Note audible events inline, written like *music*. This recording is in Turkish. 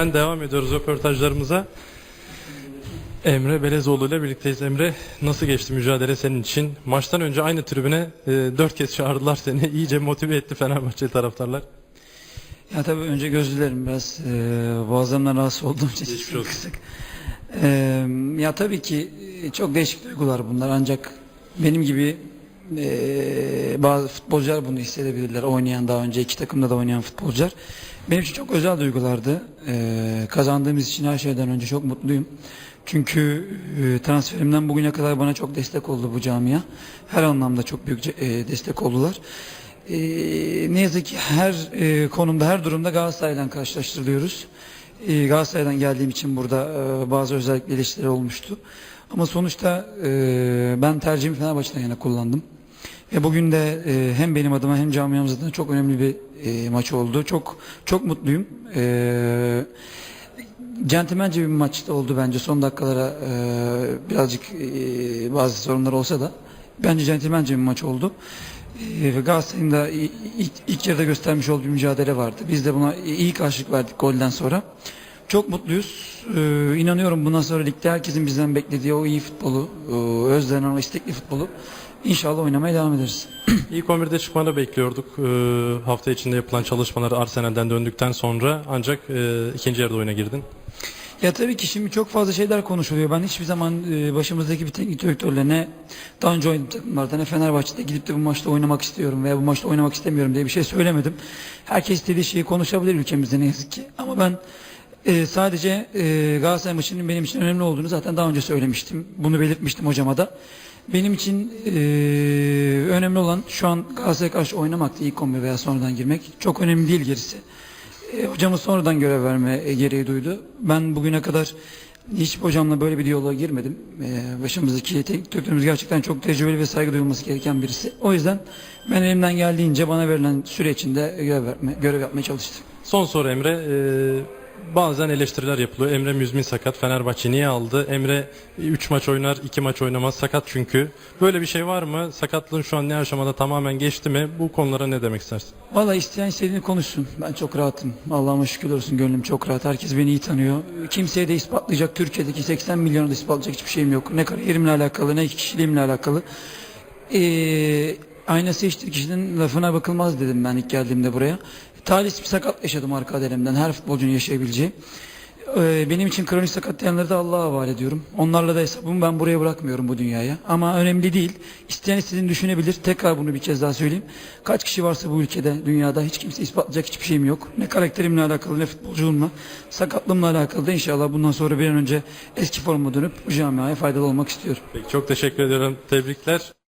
Ben devam ediyoruz röportajlarımıza. Emre Belezoğlu ile birlikteyiz. Emre nasıl geçti mücadele senin için? Maçtan önce aynı tribüne e, dört kez çağırdılar seni. *laughs* İyice motive etti Fenerbahçe taraftarlar. Ya tabii önce gözü dilerim biraz e, boğazımdan rahatsız olduğum için Geçmiş olsun. kısık. E, ya tabii ki çok değişik duygular bunlar ancak benim gibi e, bazı futbolcular bunu hissedebilirler. Oynayan daha önce iki takımda da oynayan futbolcular. Benim için çok özel duygulardı. E, kazandığımız için her şeyden önce çok mutluyum. Çünkü e, transferimden bugüne kadar bana çok destek oldu bu camia. Her anlamda çok büyük e, destek oldular. Ee, ne yazık ki her e, konumda, her durumda Galatasaray'la karşılaştırılıyoruz. Ee, Galatasaray'dan geldiğim için burada e, bazı özellikle eleştiri olmuştu. Ama sonuçta e, ben tercihimi Fenerbahçe'den yana kullandım. Ve bugün de e, hem benim adıma hem camiamız adına çok önemli bir e, maç oldu. Çok çok mutluyum. E, centilmence bir maçta oldu bence. Son dakikalara e, birazcık e, bazı sorunlar olsa da bence centilmence bir maç oldu. E, Galatasaray'ın da ilk, ilk yarıda göstermiş olduğu mücadele vardı. Biz de buna iyi karşılık verdik golden sonra. Çok mutluyuz. E, inanıyorum bundan sonra ligde herkesin bizden beklediği o iyi futbolu, e, özlenen o istekli futbolu inşallah oynamaya devam ederiz. *clears throat* İlk 11'de çıkmanı bekliyorduk. E, hafta içinde yapılan çalışmaları Arsenal'den döndükten sonra ancak e, ikinci yarıda oyuna girdin. Ya tabii ki şimdi çok fazla şeyler konuşuluyor. Ben hiçbir zaman e, başımızdaki bir teknik direktörle ne daha önce oynadığım takımlarda ne Fenerbahçe'de gidip de bu maçta oynamak istiyorum veya bu maçta oynamak istemiyorum diye bir şey söylemedim. Herkes istediği şeyi konuşabilir ülkemizde ne yazık ki. Ama ben e, sadece e, Galatasaray maçının benim için önemli olduğunu zaten daha önce söylemiştim. Bunu belirtmiştim hocama da. Benim için e, önemli olan şu an Galatasaray'a karşı oynamaktı ilk 11 veya sonradan girmek. Çok önemli değil gerisi. E, hocamız sonradan görev verme e, gereği duydu. Ben bugüne kadar hiç hocamla böyle bir diyaloğa girmedim. E, başımızdaki teknik direktörümüz gerçekten çok tecrübeli ve saygı duyulması gereken birisi. O yüzden ben elimden geldiğince bana verilen süre içinde görev, verme, görev yapmaya çalıştım. Son soru Emre. E, bazen eleştiriler yapılıyor. Emre Müzmin sakat. Fenerbahçe niye aldı? Emre 3 maç oynar, 2 maç oynamaz. Sakat çünkü. Böyle bir şey var mı? Sakatlığın şu an ne aşamada tamamen geçti mi? Bu konulara ne demek istersin? Valla isteyen istediğini konuşsun. Ben çok rahatım. Allah'ıma şükür olsun gönlüm çok rahat. Herkes beni iyi tanıyor. Kimseye de ispatlayacak Türkiye'deki 80 milyonu da ispatlayacak hiçbir şeyim yok. Ne kariyerimle alakalı ne kişiliğimle alakalı. Ee, aynası hiçbir kişinin lafına bakılmaz dedim ben ilk geldiğimde buraya. Talihsiz bir sakat yaşadım arka denemden. Her futbolcunun yaşayabileceği. Ee, benim için kronik sakatlayanları da Allah'a havale ediyorum. Onlarla da hesabımı ben buraya bırakmıyorum bu dünyaya. Ama önemli değil. İsteyen istediğini düşünebilir. Tekrar bunu bir kez daha söyleyeyim. Kaç kişi varsa bu ülkede, dünyada hiç kimse ispatlayacak hiçbir şeyim yok. Ne karakterimle alakalı ne futbolculuğumla. Sakatlığımla alakalı da inşallah bundan sonra bir an önce eski formuma dönüp bu camiaya faydalı olmak istiyorum. Peki, çok teşekkür ediyorum. Tebrikler.